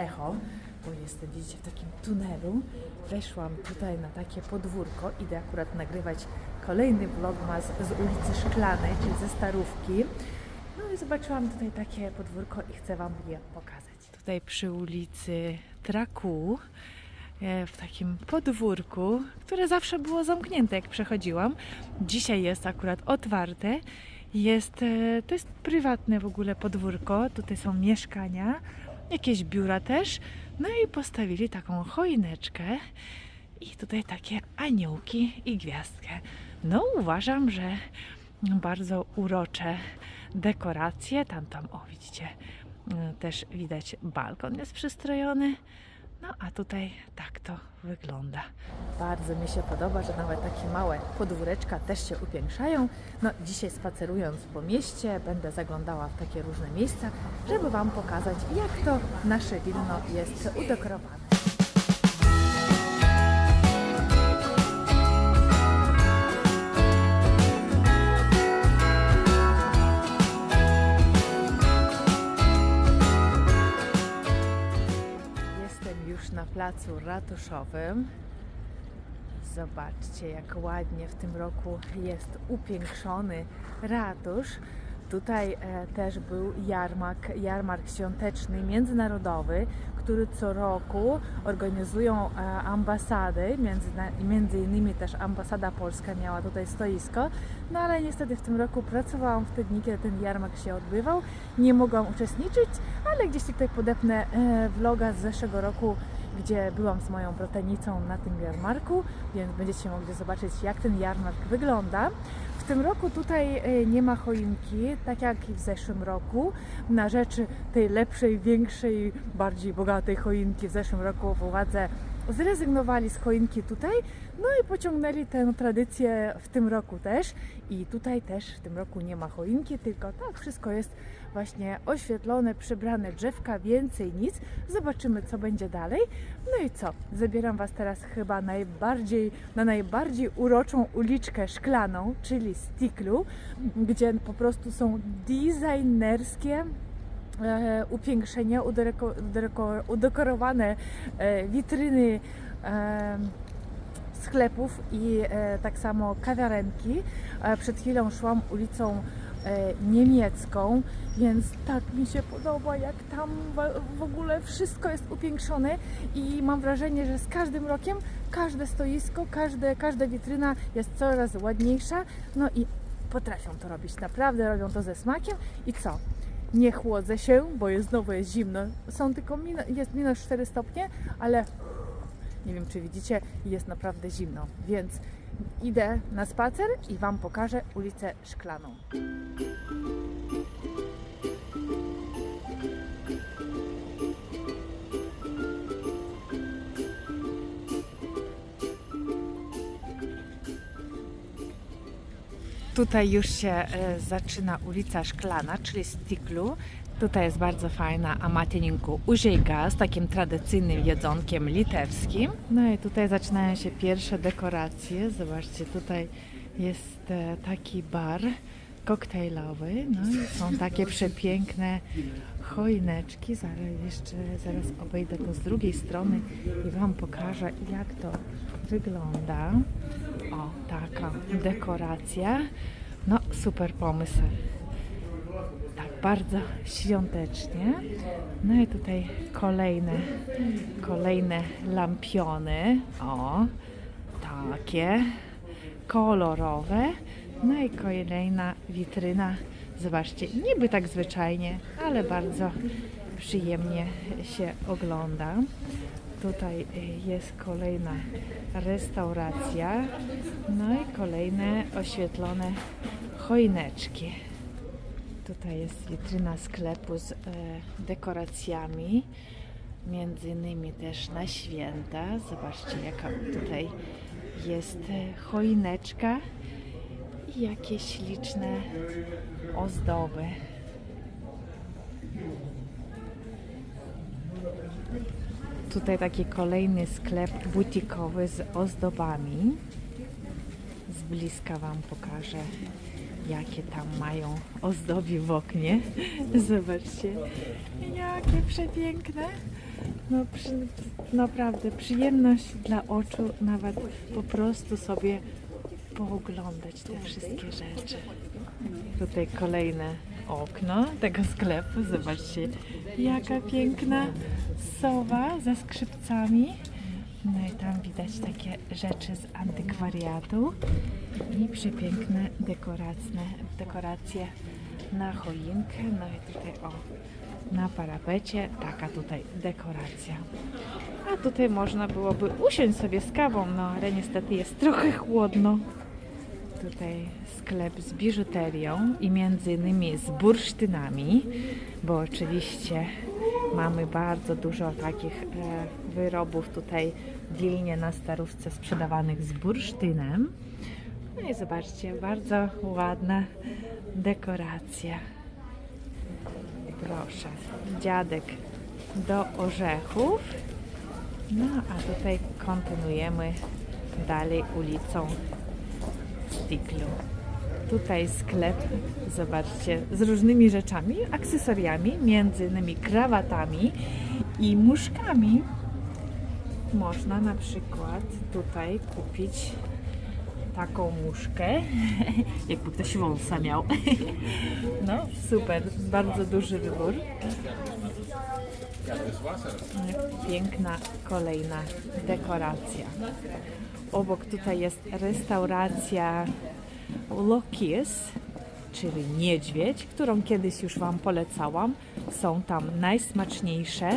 echo, bo jestem, widzicie, w takim tunelu. Weszłam tutaj na takie podwórko. Idę akurat nagrywać kolejny vlogmas z ulicy Szklanej, czyli ze Starówki. No i zobaczyłam tutaj takie podwórko i chcę Wam je pokazać. Tutaj przy ulicy Traku, e, w takim podwórku, które zawsze było zamknięte, jak przechodziłam. Dzisiaj jest akurat otwarte. Jest, e, to jest prywatne w ogóle podwórko. Tutaj są mieszkania, jakieś biura też. No i postawili taką choineczkę i tutaj takie aniołki i gwiazdkę. No uważam, że bardzo urocze dekoracje. Tam, tam, o widzicie, y, też widać balkon jest przystrojony. No a tutaj tak to wygląda. Bardzo mi się podoba, że nawet takie małe podwóreczka też się upiększają. No dzisiaj spacerując po mieście będę zaglądała w takie różne miejsca, żeby Wam pokazać jak to nasze Wilno jest udekorowane. Placu ratuszowym. Zobaczcie, jak ładnie w tym roku jest upiększony ratusz. Tutaj e, też był jarmark, jarmark świąteczny międzynarodowy, który co roku organizują e, ambasady, między, między innymi też ambasada polska miała tutaj stoisko, no ale niestety w tym roku pracowałam w te dni, kiedy ten jarmark się odbywał, nie mogłam uczestniczyć, ale gdzieś tutaj podepnę e, vloga z zeszłego roku, gdzie byłam z moją bratanicą na tym jarmarku, więc będziecie mogli zobaczyć, jak ten jarmark wygląda. W tym roku tutaj e, nie ma choinki, tak jak i w zeszłym roku. Na rzecz tej lepszej, większej, bardziej bogatej choinki w zeszłym roku władze zrezygnowali z choinki tutaj, no i pociągnęli tę tradycję w tym roku też. I tutaj też w tym roku nie ma choinki, tylko tak wszystko jest właśnie oświetlone, przybrane drzewka, więcej nic. Zobaczymy, co będzie dalej. No i co? Zabieram Was teraz chyba najbardziej, na najbardziej uroczą uliczkę szklaną, czyli Stiklu, gdzie po prostu są designerskie upiększenia, udereko, udereko, udekorowane e, witryny e, sklepów i e, tak samo kawiarenki. E, przed chwilą szłam ulicą e, niemiecką, więc tak mi się podoba, jak tam w ogóle wszystko jest upiększone i mam wrażenie, że z każdym rokiem każde stoisko, każde, każda witryna jest coraz ładniejsza, no i potrafią to robić, naprawdę robią to ze smakiem i co? Nie chłodzę się, bo jest znowu jest zimno. Są tylko jest minus 4 stopnie, ale nie wiem czy widzicie, jest naprawdę zimno, więc idę na spacer i Wam pokażę ulicę Szklaną. Tutaj już się e, zaczyna ulica Szklana, czyli Stiklu. Tutaj jest bardzo fajna amatyninku uziejka z takim tradycyjnym jedzonkiem litewskim. No i tutaj zaczynają się pierwsze dekoracje. Zobaczcie, tutaj jest e, taki bar koktajlowy. No i są takie przepiękne choineczki. Zaraz jeszcze zaraz obejdę to z drugiej strony i Wam pokażę jak to wygląda. O, taka dekoracja. No, super pomysł. Tak, bardzo świątecznie. No i tutaj kolejne, kolejne lampiony. O, takie kolorowe. No i kolejna witryna. Zobaczcie, niby tak zwyczajnie, ale bardzo przyjemnie się ogląda. Tutaj y, jest kolejna restauracja, no i kolejne oświetlone choineczki. Tutaj jest witryna sklepu z e, dekoracjami, między innymi też na święta. Zobaczcie, jaka tutaj jest e, choineczka i jakie śliczne ozdoby. Tutaj taki kolejny sklep butikowy z ozdobami. Z bliska Wam pokażę, jakie tam mają ozdoby w oknie. Zobaczcie, jakie przepiękne. No przy, naprawdę przyjemność dla oczu, nawet po prostu sobie pooglądać te wszystkie rzeczy. Tutaj kolejne okno tego sklepu. Zobaczcie, jaka piękna sowa ze skrzypcami. No i tam widać takie rzeczy z antykwariatu i przepiękne dekoracje, dekoracje na choinkę. No i tutaj o, na parapecie taka tutaj dekoracja. A tutaj można byłoby usiąść sobie z kawą, no ale niestety jest trochę chłodno. Tutaj sklep z biżuterią i między innymi z bursztynami, bo oczywiście mamy bardzo dużo takich e, wyrobów tutaj w Wilnie na Starówce sprzedawanych z bursztynem. No i zobaczcie, bardzo ładna dekoracja. Proszę, dziadek do orzechów. No a tutaj kontynuujemy dalej ulicą Stiklu. Tutaj sklep, zobaczcie, z różnymi rzeczami, akcesoriami, między innymi krawatami i muszkami. Można na przykład tutaj kupić taką muszkę, jakby ktoś wąsa miał. No, super, bardzo duży wybór. Piękna kolejna dekoracja. Obok tutaj jest restauracja Lokis, czyli niedźwiedź, którą kiedyś już Wam polecałam. Są tam najsmaczniejsze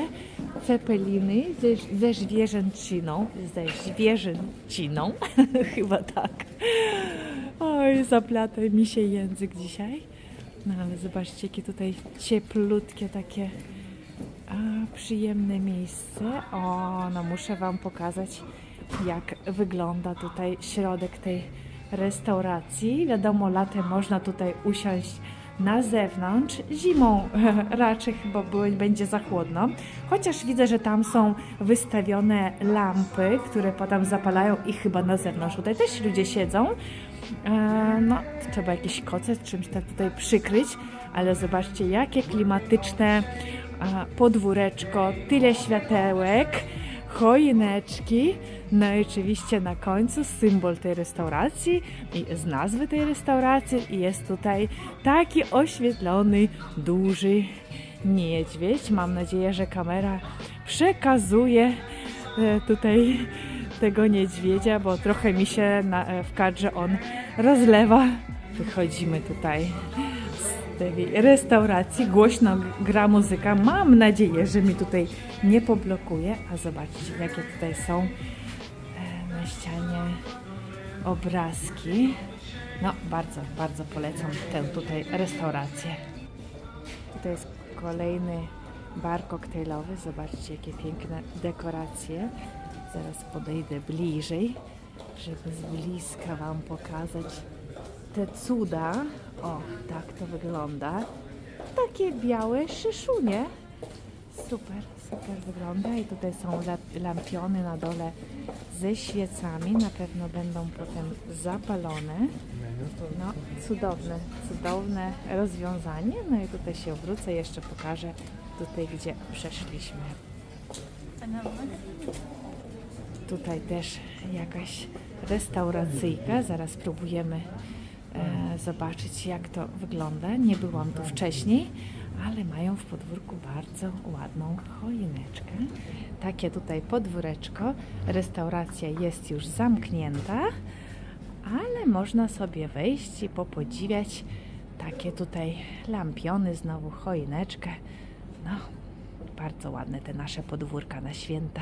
cepeliny ze, ze zwierzęciną, ze zwierzęciną, chyba tak. Oj, zaplata mi się język dzisiaj. No ale zobaczcie, jakie tutaj cieplutkie takie a, przyjemne miejsce. O, no muszę Wam pokazać, jak wygląda tutaj środek tej restauracji. Wiadomo, latem można tutaj usiąść na zewnątrz. Zimą raczej chyba będzie za chłodno. Chociaż widzę, że tam są wystawione lampy, które potem zapalają i chyba na zewnątrz. Tutaj też ludzie siedzą. E, No, trzeba jakieś koce z czymś tak tutaj przykryć, ale zobaczcie, jakie klimatyczne a, podwóreczko, tyle światełek, choineczki, no i oczywiście na końcu symbol tej restauracji i z nazwy tej restauracji jest tutaj taki oświetlony, duży niedźwiedź. Mam nadzieję, że kamera przekazuje e, tutaj tego niedźwiedzia, bo trochę mi się na, e, w kadrze on rozlewa. Wychodzimy tutaj tej restauracji, głośno gra muzyka. Mam nadzieję, że mi tutaj nie poblokuje. A zobaczcie, jakie tutaj są e, na ścianie obrazki. No, bardzo, bardzo polecam tę tutaj restaurację. Tutaj jest kolejny bar koktajlowy. Zobaczcie, jakie piękne dekoracje. Zaraz podejdę bliżej, żeby z bliska Wam pokazać te cuda. O, tak to wygląda. Takie białe szyszunie. Super, super wygląda. I tutaj są la- lampiony na dole ze świecami. Na pewno będą potem zapalone. No, cudowne, cudowne rozwiązanie. No i tutaj się wrócę, jeszcze pokażę tutaj, gdzie przeszliśmy. Tutaj też jakaś restauracyjka. Zaraz spróbujemy e, zobaczyć, jak to wygląda. Nie byłam tu wcześniej, ale mają w podwórku bardzo ładną choineczkę. Takie tutaj podwóreczko. Restauracja jest już zamknięta, ale można sobie wejść i popodziwiać takie tutaj lampiony, znowu choineczkę. No, bardzo ładne te nasze podwórka na święta.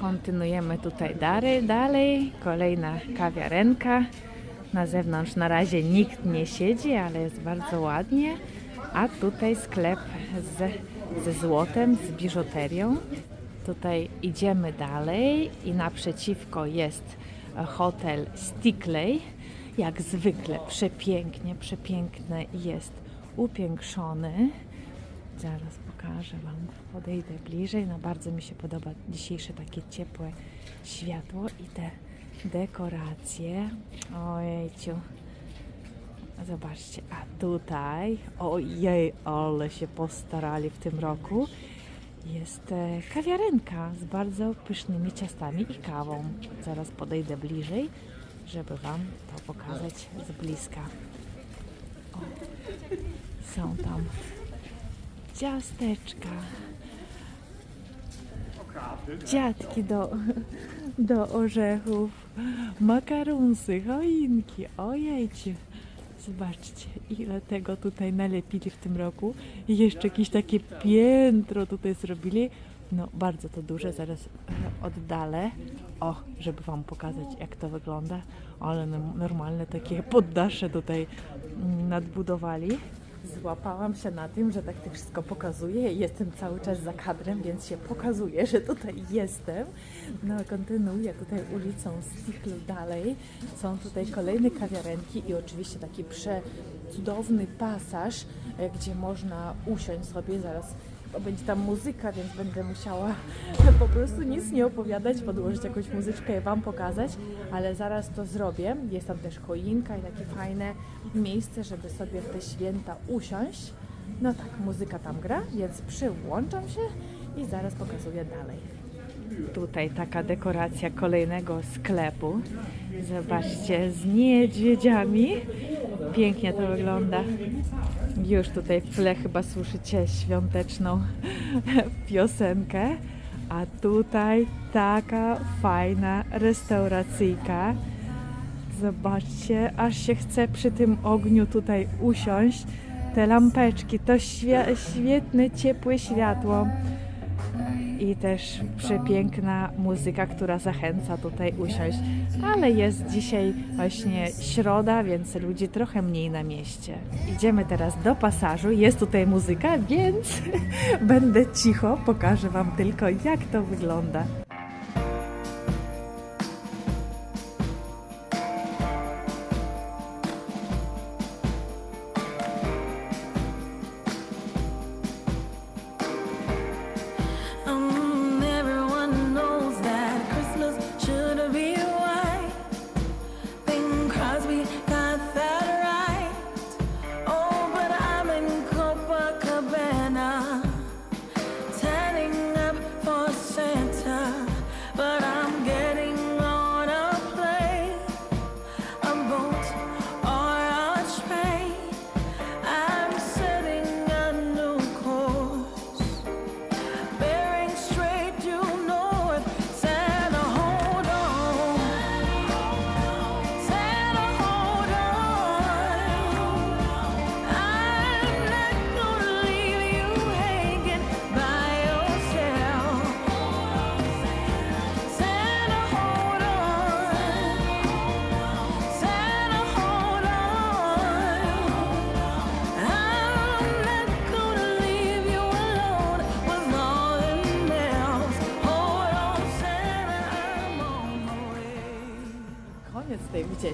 Kontynuujemy tutaj dalej, dalej. Kolejna kawiarenka. Na zewnątrz na razie nikt nie siedzi, ale jest bardzo ładnie. A tutaj sklep z, ze złotem, z biżuterią. Tutaj idziemy dalej i naprzeciwko jest hotel Stickley. Jak zwykle przepięknie, przepiękny jest upiększony. Zaraz pokażę Wam, podejdę bliżej. No bardzo mi się podoba dzisiejsze takie ciepłe światło i te dekoracje. Ojejciu. Zobaczcie, a tutaj, ojej, ale się postarali w tym roku. jest e, kawiarenka z bardzo pysznymi ciastami i kawą. Zaraz podejdę bliżej, żeby Wam to pokazać z bliska. O, są tam ciasteczka, dziadki do, do orzechów, makarunsy, choinki, ojejcie. Zobaczcie, ile tego tutaj nalepili w tym roku. I jeszcze jakieś takie piętro tutaj zrobili. No, bardzo to duże, zaraz e, oddalę. O, żeby Wam pokazać, jak to wygląda. Ale no, normalne takie poddasze tutaj mm, nadbudowali. Złapałam się na tym, że tak to wszystko pokazuję i jestem cały czas za kadrem, więc się pokazuje, że tutaj jestem. No, kontynuuję tutaj ulicą Stichlu dalej. Są tutaj kolejne kawiarenki i oczywiście taki przecudowny pasaż, e, gdzie można usiąść sobie zaraz. Będzie tam muzyka, więc będę musiała po prostu nic nie opowiadać, podłożyć jakąś muzyczkę i Wam pokazać, ale zaraz to zrobię. Jest tam też choinka i takie fajne miejsce, żeby sobie w te święta usiąść. No tak, muzyka tam gra, więc przyłączam się i zaraz pokazuję dalej. Tutaj taka dekoracja kolejnego sklepu. Zobaczcie, z niedźwiedziami. Pięknie to wygląda. Już tutaj w tle chyba słyszycie świąteczną piosenkę. A tutaj taka fajna restauracyjka. Zobaczcie, aż się chce przy tym ogniu tutaj usiąść. Te lampeczki, to świe- świetne, ciepłe światło i też przepiękna muzyka, która zachęca tutaj usiąść. Ale jest dzisiaj właśnie środa, więc ludzi trochę mniej na mieście. Idziemy teraz do pasażu. Jest tutaj muzyka, więc będę cicho, pokażę Wam tylko jak to wygląda.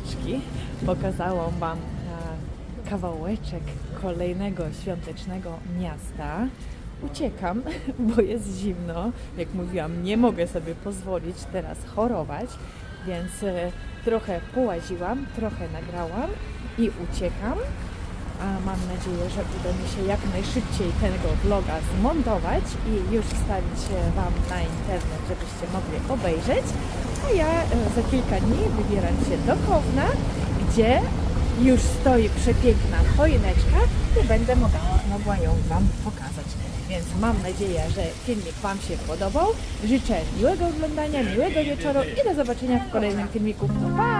Wycieczki. Pokazałam Wam e, kawałeczek kolejnego świątecznego miasta. Uciekam, bo jest zimno. Jak mówiłam, nie mogę sobie pozwolić teraz chorować, więc e, trochę połaziłam, trochę nagrałam i uciekam. A mam nadzieję, że uda mi się jak najszybciej tego vloga zmontować i już wstawić Wam na internet, żebyście mogli obejrzeć. A ja e, za kilka dni wybieram się do Kowna, gdzie już stoi przepiękna choineczka i będę mogła ją Wam pokazać. Więc mam nadzieję, że filmik Wam się podobał. Życzę miłego oglądania, miłego wieczoru i do zobaczenia w kolejnym filmiku. Pa!